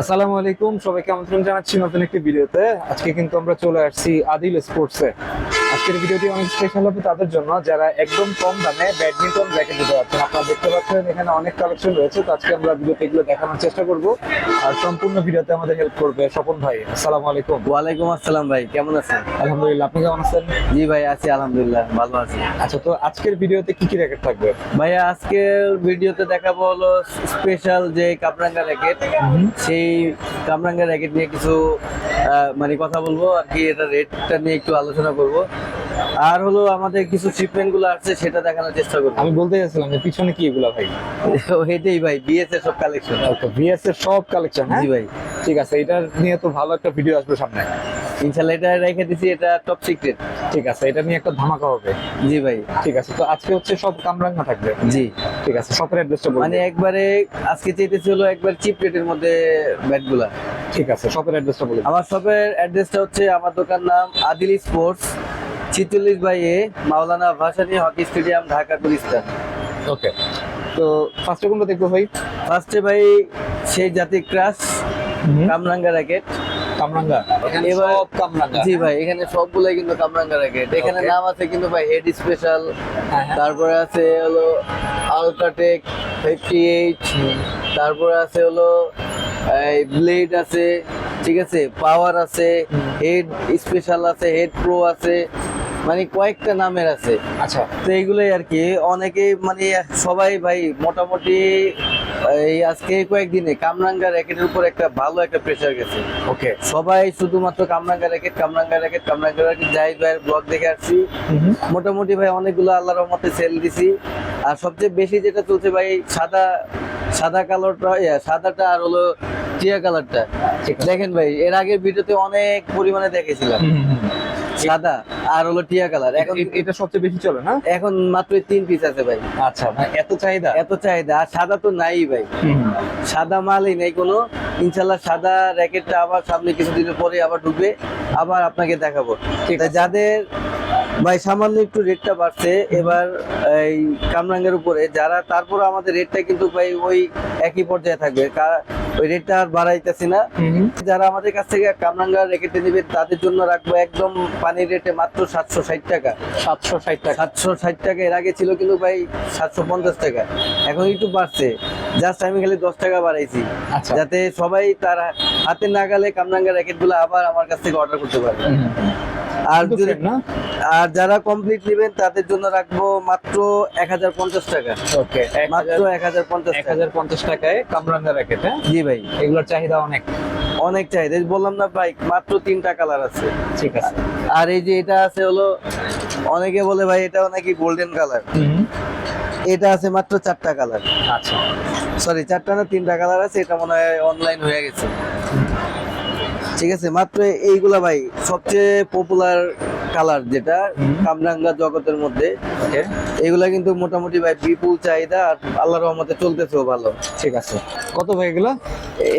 আসসালামু আলাইকুম, সবাইকে আমন্ত্রণ জানাচ্ছি নতুন একটি ভিডিওতে। আজকে কিন্তু আমরা চলে আসছি আদিল স্পোর্টসে আজকের ভিডিওটি অনেক স্পেশাল হবে তাদের জন্য যারা একদম কম দামে ব্যাডমিন্টন র্যাকেট দিতে পারছেন। আপনারা দেখতে পাচ্ছেন এখানে অনেক কালেকশন রয়েছে তো আজকে আমরা ভিডিওতে এগুলো দেখানোর চেষ্টা করব। আর সম্পূর্ণ ভিডিওতে আমাদের হেল্প করবে স্বপন ভাই। আসসালামু আলাইকুম। ওয়ালাইকুম আসসালাম ভাই কেমন আছেন? আলহামদুলিল্লাহ আপনি কেমন আছেন? জি ভাই আছি আলহামদুলিল্লাহ ভালো আছি। আচ্ছা তো আজকের ভিডিওতে কি কি র্যাকেট থাকবে? ভাইয়া আজকের ভিডিওতে দেখাবো হলো স্পেশাল যে কামরাঙ্গা র্যাকেট সেই কামরাঙ্গা র্যাকেট নিয়ে কিছু মানে কথা বলব আর কি এটা রেটটা নিয়ে একটু আলোচনা করব। আর হলো আমাদের কিছু শিপমেন্টগুলো আসছে সেটা দেখানোর চেষ্টা করব। আমি বলতে চাইছিলাম যে পিছনে কি এগুলা ভাই? এটাই ভাই বিএস এর সব কালেকশন বিএস এর সব কালেকশন হ্যাঁ? জি ভাই। ঠিক আছে এটা নিয়ে তো ভালো একটা ভিডিও আসবে সামনে। ইনশাল্লাহ এটা রেখে দিছি এটা টপ সিক্রেট ঠিক আছে এটা নিয়ে একটা ধামাকা হবে। জি ভাই। ঠিক আছে তো আজকে হচ্ছে সব কামরাঙ্গা থাকবে? জি। ঠিক আছে শপের অ্যাড্রেসটা মানে একবারে আজকে চাইতেছি হলো একবার চিপ রেটের মধ্যে ব্যাটগুলা। ঠিক আছে শপের অ্যাড্রেসটা বলুন আমার শপের অ্যাড্রেসটা হচ্ছে আমার দোকান নাম আদিল স্পোর্টস ছিচল্লিশ by A Maulana Bhasani hockey stadium Dhaka Gulistan. Okay তো ফার্স্টে কোনটা দেখব ভাই? ফার্স্টে ভাই সেই জাতি ক্রাশ কামরাঙ্গা র্যাকেট কামরাঙ্গা। এখানে সব কামরাঙ্গা। জি ভাই এখানে সবগুলাই কিন্তু কামরাঙ্গা এখানে নাম আছে কিন্তু ভাই হেড স্পেশাল হ্যাঁ, হ্যাঁ। তারপরে আছে হলো আলট্রাটেক ফিফটি এইট তারপরে আছে হলো এই ব্লেড আছে ঠিক আছে? পাওয়ার আছে হেড স্পেশাল আছে হেড প্রো আছে মানে কয়েকটা নামের আছে। আচ্ছা। তো এইগুলোই আর কি। অনেকেই মানে সবাই ভাই মোটামুটি এই আজকে কয়েকদিনে কামরাঙ্গা র্যাকেটের উপর একটা ভালো একটা প্রেশার গেছে। ওকে। সবাই শুধুমাত্র কামরাঙ্গা র্যাকেট কামরাঙ্গা র্যাকেট কামরাঙ্গা র্যাকেট যাই ভাইয়ের ব্লগ দেখে আসছি। মোটামুটি ভাই অনেকগুলো আল্লাহর রহমতে সেল দিছি। আর সবচেয়ে বেশি যেটা চলছে ভাই সাদা সাদা কালারটা ইয়া, সাদাটা আর হলো টিয়া কালারটা। দেখেন ভাই এর আগের ভিডিওতে অনেক পরিমাণে দেখেছিলাম। সাদা আর হলো টিয়া কালার। এখন এটা সবচেয়ে বেশি চলে না? এখন মাত্র তিন পিস আছে ভাই। আচ্ছা এত চাহিদা? এত চাহিদা আর সাদা তো নাই ভাই। সাদা মালই নেই কোনো। ইনশাল্লাহ সাদা র্যাকেটটা আবার সামনে কিছুদিনের পরে আবার ঢুকবে। আবার আপনাকে দেখাবো। যাদের ভাই সামান্য একটু রেটটা বাড়ছে। এবার এই কামরাঙ্গের উপরে যারা তারপর আমাদের রেটটা কিন্তু ভাই ওই একই পর্যায়ে থাকবে। ওই রেটটা আর বাড়াইতেছি না। যারা আমাদের কাছ থেকে কামরাঙ্গা রেখেতে নেবে তাদের জন্য রাখব একদম পানির রেটে মাত্র সাতশো ষাট টাকা। সাতশো ষাট টাকা। সাতশো ষাট টাকা এর আগে ছিল কিন্তু ভাই সাতশো পঞ্চাশ টাকা। এখন একটু বাড়ছে। জাস্ট আমি খালি দশ টাকা বাড়াইছি। আচ্ছা। যাতে সবাই তার হাতে না নাগালে কামরাঙ্গা র্যাকেটগুলো আবার আমার কাছ থেকে অর্ডার করতে পারে। আর যদি আর যারা কমপ্লিট নেবেন তাদের জন্য রাখব মাত্র এক হাজার পঞ্চাশ টাকা। ওকে মাত্র এক হাজার পঞ্চাশ এক হাজার পঞ্চাশ টাকায় কামরাঙ্গা র্যাকেট হ্যাঁ? জি ভাই। এগুলোর চাহিদা অনেক। অনেক চাহিদা। বললাম না ভাই মাত্র তিনটা কালার আছে। ঠিক আছে। আর এই যে এটা আছে হলো অনেকে বলে ভাই এটাও নাকি গোল্ডেন কালার এটা আছে মাত্র চারটা কালার আচ্ছা। সরি চারটা না তিনটা কালার আছে এটা মনে হয় অনলাইন হয়ে গেছে। ঠিক আছে মাত্র এইগুলা ভাই সবচেয়ে পপুলার কালার যেটা কামরাঙ্গা জগতের মধ্যে। এগুলা কিন্তু মোটামুটি ভাই বিপুল চাহিদা আর আল্লাহর রহমতে চলতেছেও ভালো। ঠিক আছে। কত ভাই এগুলো?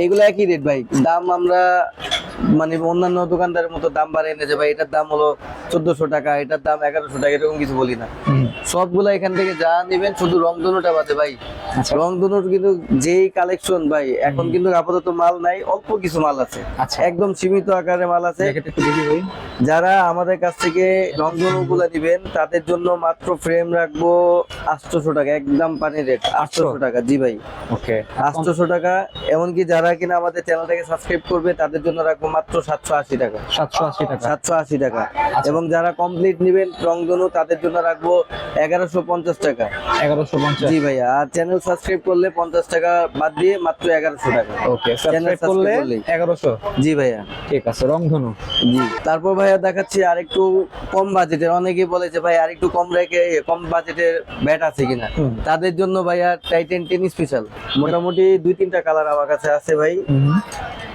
এগুলো একই রেট ভাই। দাম আমরা মানে অন্যান্য দোকানদারের মতো দাম বাড়িয়ে এনেছে ভাই এটার দাম হলো চোদ্দশো টাকা এটার দাম এগারোশো টাকা এরকম কিছু বলি না। সবগুলা এখান থেকে যা নেবেন শুধু রংধনুটা বাদে ভাই। আচ্ছা। রংধনুর কিন্তু যেই কালেকশন ভাই এখন কিন্তু আপাতত মাল নাই অল্প কিছু মাল আছে। আচ্ছা। একদম সীমিত আকারে মাল আছে। যারা আমাদের কাছ থেকে রংধনু গুলা নিবেন তাদের জন্য মাত্র ফ্রেম রাখব আটশোশো টাকা একদম পানি রেট আটশোশো টাকা জি ভাই। ওকে। আটশোশো টাকা এমনকি যারা কিনা আমাদের চ্যানেলটাকে সাবস্ক্রাইব করবে তাদের জন্য রাখব মাত্র সাতশো আশি টাকা। সাতশো আশি টাকা। সাতশো আশি টাকা। আচ্ছা। এবং যারা কমপ্লিট নিবেন রংধনু তাদের জন্য রাখব এগারোশো পঞ্চাশ টাকা। এগারোশো পঞ্চাশ। জি ভাইয়া আর চ্যানেল সাবস্ক্রাইব করলে পঞ্চাশ টাকা বাদ দিয়ে মাত্র এগারোশো টাকা। ওকে সাবস্ক্রাইব করলে। এগারোশো? জি ভাইয়া। ঠিক আছে রংধনু। জি তারপর ভাইয়া দেখাচ্ছি আরেকটু কম বাজেটের অনেকেই বলে যে ভাই আরেকটু কম রেখে কম বাজেটের ব্যাট আছে কিনা। তাদের জন্য ভাইয়া টাইটেন টেন স্পেশাল মোটামুটি দুই তিনটা কালার আমার কাছে আছে ভাই।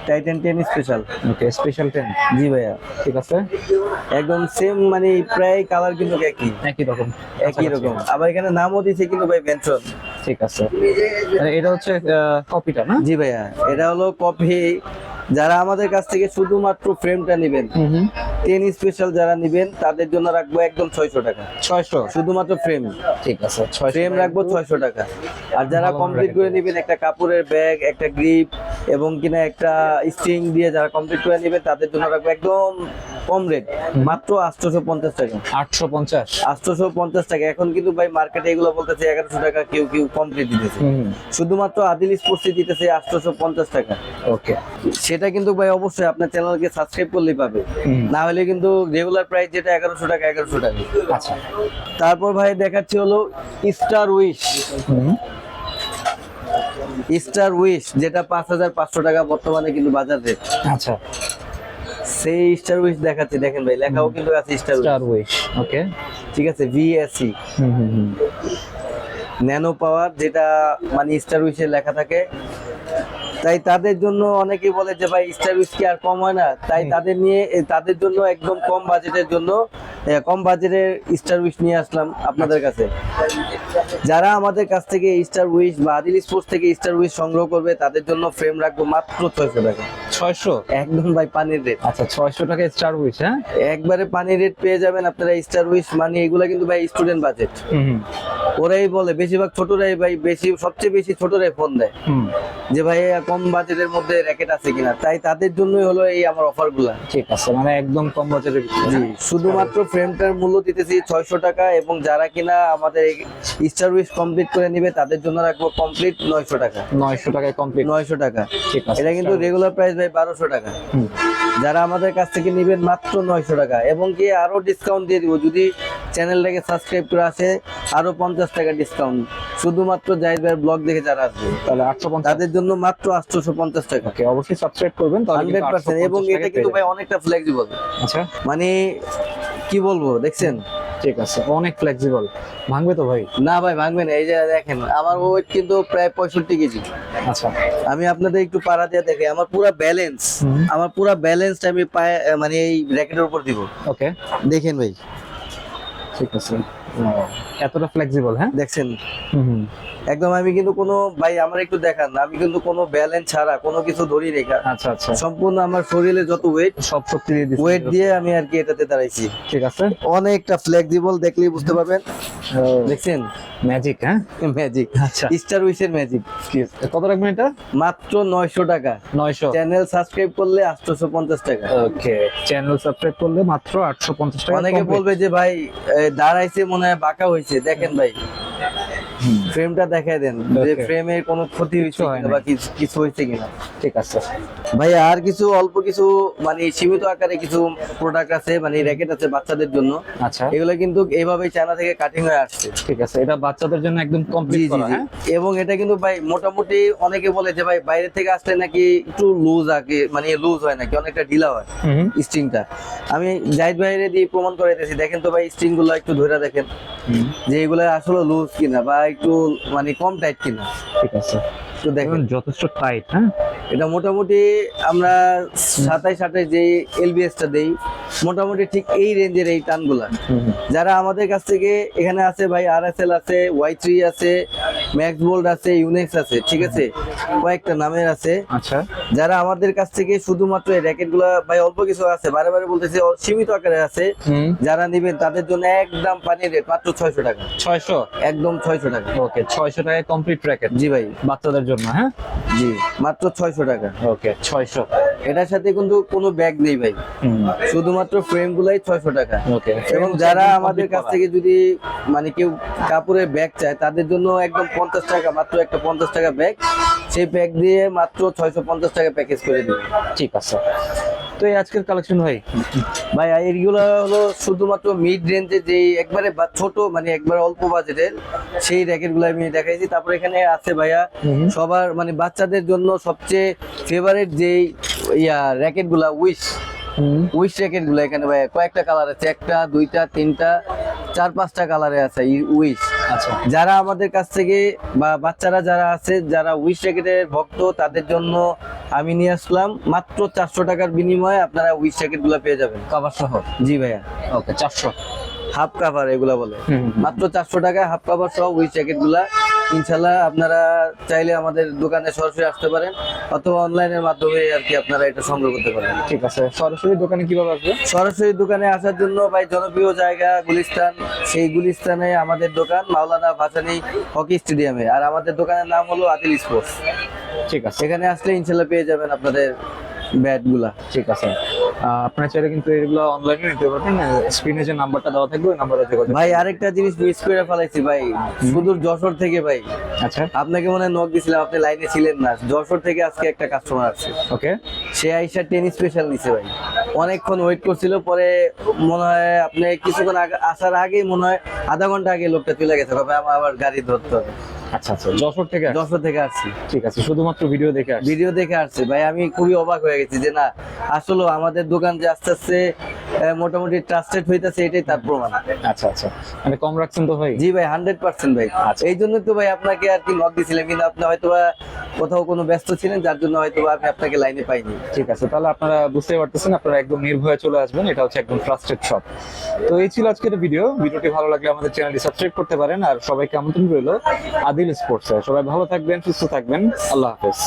Titan ten special okay special ten জি ভাইয়া। ঠিক আছে? একদম সেম মানে প্রায় কালার কিন্তু একই। একই রকম। একই রকম। আবার এখানে নামও দিয়েছে কিন্তু ভাই বেনসন ঠিক আছে। এটা হচ্ছে কপিটা না? জি ভাইয়া। এটা হলো কপি যারা আমাদের কাছ থেকে শুধুমাত্র ফ্রেমটা নেবেন টেন স্পেশাল যারা নিবেন তাদের জন্য রাখব একদম ছয়শো টাকা। ছয়শো? শুধুমাত্র ফ্রেম ঠিক আছে ফ্রেম রাখব ছয়শো টাকা। আর যারা কমপ্লিট করে নেবেন একটা কাপড়ের ব্যাগ একটা গ্রিপ এবং কিনা একটা স্ট্রিং দিয়ে যারা কমপ্লিট করে নেবেন তাদের জন্য রাখব একদম কম রেট মাত্র আটশোশো পঞ্চাশ টাকা। আটশো পঞ্চাশ আটশোশো পঞ্চাশ টাকা। এখন কিন্তু ভাই মার্কেটে এগুলো বলতেছে এগারোশো টাকা কেউ কেউ কমপ্লিট দিতেছে। শুধুমাত্র আদিল স্পোর্টসে দিতেছে আটশোশো পঞ্চাশ টাকা। ওকে সেটা কিন্তু ভাই অবশ্যই আপনার চ্যানেলকে সাবস্ক্রাইব করলেই পাবে। না হলে কিন্তু রেগুলার প্রাইস যেটা এগারোশো টাকা এগারোশো টাকা। আচ্ছা। তারপর ভাই দেখাচ্ছি হলো স্টার উইশ স্টার উইশ যেটা পাঁচ হাজার পাঁচশো টাকা বর্তমানে কিন্তু বাজার রেট আচ্ছা। সেই স্টার উইশ দেখাচ্ছি দেখেন ভাই লেখাও কিন্তু আছে স্টার স্টার উইশ ওকে ঠিক আছে ভিএসি ন্যানো পাওয়ার যেটা মানে স্টার উইশে লেখা থাকে তাই তাদের জন্য অনেকেই বলে যে ভাই স্টার উইশ কি আর কম হয় না? তাই তাদের নিয়ে তাদের জন্য একদম কম বাজেটের জন্য কম বাজেটের স্টার উইশ নিয়ে আসলাম আপনাদের কাছে। যারা আমাদের কাছ থেকে স্টার উইশ বা আদিল স্পোর্টস থেকে স্টার উইশ সংগ্রহ করবে তাদের জন্য ফ্রেম রাখব মাত্র ছয়শো টাকা। ছয়শো? একদম ভাই পানির রেট আচ্ছা ছয়শো টাকা স্টার উইশ হ্যাঁ? একবারে পানির রেট পেয়ে যাবেন আপনারা স্টার উইশ মানে এগুলা কিন্তু ভাই স্টুডেন্ট বাজেট ওরাই বলে বেশিরভাগ ছোটরাই ভাই বেশি সবচেয়ে বেশি ছোটরাই ফোন দেয়। যে ভাই কম বাজেটের মধ্যে র্যাকেট আছে কিনা। তাই তাদের জন্যই হলো এই আমার অফারগুলা ঠিক আছে মানে একদম কম বাজেটের জি শুধুমাত্র ফ্রেমটার মূল্য দিতেছি ছয়শো টাকা এবং যারা কিনা আমাদের স্টার উইশ কমপ্লিট করে নিবে তাদের জন্য রাখব কমপ্লিট নয়শো টাকা। নয়শো টাকায় কমপ্লিট নয়শো টাকা। ঠিক আছে এটা কিন্তু রেগুলার প্রাইস ভাই বারোশো টাকা। যারা আমাদের কাছ থেকে নেবেন মাত্র নয়শো টাকা। এবং কি আরও ডিসকাউন্ট দিয়ে দিব যদি চ্যানেলটাকে সাবস্ক্রাইব করে আসে আরও পঞ্চাশ টাকা ডিসকাউন্ট শুধুমাত্র জাহিদ ভাইয়ের ব্লগ দেখে যারা আসবে তাহলে আটশো পঞ্চাশ। তাদের জন্য মাত্র আটশোশো পঞ্চাশ টাকা। অবশ্যই সাবস্ক্রাইব করবেন হান্ড্রেড পার্সেন্ট এবং এটা কিন্তু ভাই অনেকটা ফ্লেক্সিবল আচ্ছা। মানে কি বলব দেখছেন? ঠিক আছে অনেক ফ্লেক্সিবল ভাঙবে তো ভাই? না ভাই ভাঙবে না এই যে দেখেন আমার ওয়েট কিন্তু প্রায় পঁয়ষট্টি কেজি। আচ্ছা। আমি আপনাদের একটু পাড়া দিয়ে দেখে আমার পুরো ব্যালেন্স আমার পুরো ব্যালেন্সটা আমি পায়ে মানে এই র্যাকেটের উপর দিব। ওকে দেখেন ভাই। ঠিক আছে। এতটা ফ্লেক্সিবল হ্যাঁ? দেখছেন? একদম আমি কিন্তু কোনো ভাই আমার একটু দেখান। আমি কিন্তু কোনো ব্যালেন্স ছাড়া কোনো কিছু ধরি রেখা আচ্ছা আচ্ছা। সম্পূর্ণ আমার শরীরে যত ওয়েট সব শক্তি দিয়ে ওয়েট দিয়ে আমি আর কি এটাতে দাঁড়াইছি। ঠিক আছে? অনেকটা ফ্লেক্সিবল দেখলেই বুঝতে পারবেন। দেখছেন? ম্যাজিক হ্যাঁ? ম্যাজিক আচ্ছা। স্টার উইসের ম্যাজিক কত রাখবেন এটা? মাত্র নয়শো টাকা। নয়শো। চ্যানেল সাবস্ক্রাইব করলে আটশোশো পঞ্চাশ টাকা। ওকে চ্যানেল সাবস্ক্রাইব করলে মাত্র আটশো পঞ্চাশ টাকা অনেকে বলবে যে ভাই দাঁড়াইছে মনে হয় বাঁকা হয়েছে। দেখেন ভাই। ফ্রেমটা দেখাই দেন যে. ফ্রেমের কোনো ক্ষতি হয়েছে কিনা বা কিছু- হয়েছে কিনা। ঠিক আছে। ভাই আর কিছু অল্প কিছু মানে সীমিত আকারে কিছু প্রোডাক্ট আছে মানে র্যাকেট আছে বাচ্চাদের জন্য। আচ্ছা। এগুলো কিন্তু এইভাবেই চায়না থেকে কাটিং হয়ে আসছে। ঠিক আছে এটা বাচ্চাদের জন্য একদম কমপ্লিট করা হ্যাঁ? এবং এটা কিন্তু ভাই মোটামুটি অনেকে বলে যে ভাই বাইরে থেকে আসলে নাকি একটু লুজ আগে মানে লুজ হয় নাকি অনেকটা ঢিলা হয় স্ট্রিংটা আমি জাহিদ ভাইরে দিয়ে প্রমাণ করাইতেছি দেখেন তো ভাই স্ট্রিংগুলো একটু ধরে দেখেন। যে এগুলো আসলে লুজ কিনা বা একটু মানে কম টাইট কিনা। ঠিক আছে। তো দেখেন। যথেষ্ট টাইট হ্যাঁ? এটা মোটামুটি আমরা সাতাইশ সাতাই যে এলবিএসটা দেই মোটামুটি ঠিক এই রেঞ্জের এই টানগুলা। যারা আমাদের কাছ থেকে এখানে আছে ভাই আর এস এল আছে ওয়াই থ্রি আছে ম্যাক্স বোল্ড আছে ইউনেক্স আছে ঠিক আছে? কয়েকটা নামের আছে। আচ্ছা। যারা আমাদের কাছ থেকে শুধুমাত্র এই র্যাকেটগুলা ভাই অল্প কিছু আছে বারে বারে বলতেছে সীমিত আকারে আছে। যারা নিবেন তাদের জন্য একদম পানির রেট মাত্র ছয়শো টাকা। ছয়শো? একদম ছয়শো টাকা। ওকে ছয়শো টাকায় কমপ্লিট র্যাকেট জি ভাই। বাচ্চাদের জন্য হ্যাঁ? জি মাত্র ছয়শো টাকা। ওকে ছয়শো। এটার সাথে কিন্তু কোনো ব্যাগ নেই ভাই। শুধুমাত্র ফ্রেম গুলাই ছয়শো টাকা। ওকে। এবং যারা আমাদের কাছ থেকে যদি মানে কেউ কাপড়ের ব্যাগ চায় তাদের জন্য একদম পঞ্চাশ টাকা মাত্র একটা পঞ্চাশ টাকা ব্যাগ সেই ব্যাগ দিয়ে মাত্র ছয়শো পঞ্চাশ টাকা প্যাকেজ করে দিবে। ঠিক আছে। তো এই আজকের কালেকশন ভাই? ভাই এইগুলো হলো শুধুমাত্র মিড রেঞ্জে যে একবারে ছোট মানে একবারে অল্প বাজেটের সেই র্যাকেটগুলো আমি দেখাইছি। তারপর এখানে আছে ভাইয়া সবার মানে বাচ্চাদের জন্য সবচেয়ে ফেভারিট যেই ইয়া র্যাকেটগুলা উইশ উইশ র্যাকেটগুলো এখানে ভাইয়া কয়েকটা কালার আছে একটা দুইটা তিনটা। চার পাঁচটা কালারে আছে উইশ আচ্ছা। যারা আমাদের কাছ থেকে বা বাচ্চারা যারা আছে যারা উইশ র্যাকেটের ভক্ত তাদের জন্য আমি নিয়ে আসলাম মাত্র চারশো টাকার বিনিময়ে আপনারা উইশ র্যাকেটগুলো পেয়ে যাবেন। কভার সহ? জি ভাইয়া। ওকে চারশো। হাফ কাভার এগুলা বলে। মাত্র চারশো টাকায় হাফ কাভার সহ উইশ জ্যাকেটগুলা ইনশাল্লাহ আপনারা চাইলে আমাদের দোকানে সরাসরি আসতে পারেন অথবা অনলাইনের মাধ্যমে আর কি আপনারা এটা সংগ্রহ করতে পারেন। ঠিক আছে। সরাসরি দোকানে কীভাবে আসবে? সরাসরি দোকানে আসার জন্য ভাই জনপ্রিয় জায়গা গুলিস্তান। সেই গুলিস্তানে আমাদের দোকান মাওলানা ভাসানি হকি স্টেডিয়ামে। আর আমাদের দোকানের নাম হলো আদিল স্পোর্টস। ঠিক আছে। সেখানে আসলে ইনশাল্লাহ পেয়ে যাবেন আপনাদের ব্যাটগুলা ঠিক আছে। আপনারা চাইলে কিন্তু এগুলো অনলাইনে নিতে পারবেন। স্ক্রিনে যে নাম্বারটা দেওয়া থাকবে ওই নাম্বারে যোগাযোগ ভাই আরেকটা জিনিস মিস করে ফেলাইছি ভাই সুদূর যশোর থেকে ভাই। আচ্ছা। আপনাকে মনে হয় নক দিছিলাম আপনি লাইনে ছিলেন না। যশোর থেকে আজকে একটা কাস্টমার আসছে। ওকে সে আইসা টেনিস স্পেশাল নিছে ভাই। অনেকক্ষণ ওয়েট করছিল পরে মনে হয় আপনি কিছুক্ষণ আসার আগেই মনে হয় আধা ঘণ্টা আগে লোকটা চলে গেছে। তবে আমার আবার গাড়ি ধরতে হবে। আচ্ছা আচ্ছা যশোর থেকে যশোর থেকে আসছি। ঠিক আছে শুধুমাত্র ভিডিও দেখে আসছি। ভিডিও দেখে আসছি। ভাই আমি খুবই অবাক হয়ে গেছি যে না আসলে আমাদের দোকান যে আস্তে আস্তে মোটামুটি ট্রাস্টেড হইতেছে এটাই তার প্রমাণ। আচ্ছা আচ্ছা। মানে কম রাখছেন তো ভাই? জি ভাই হান্ড্রেড পার্সেন্ট ভাই। আচ্ছা। এই জন্য তো ভাই আপনাকে আর কি নক দিয়েছিলাম কিন্তু আপনি হয়তো কোথাও কোনো ব্যস্ত ছিলেন, যার জন্য হয়তো আমি আপনাকে লাইনে পাইনি। ঠিক আছে, তাহলে আপনারা বুঝতে পারতেছেন, আপনারা একদম নির্ভয়ে চলে আসবেন, এটা হচ্ছে একদম ট্রাস্টেড শপ তো এই ছিল আজকের ভিডিও ভিডিওটি ভালো লাগলে আমাদের চ্যানেলটি সাবস্ক্রাইব করতে পারেন, আর সবাইকে আমন্ত্রণ রইল আদিল স্পোর্টস সবাই ভালো থাকবেন, সুস্থ থাকবেন, আল্লাহ হাফেজ।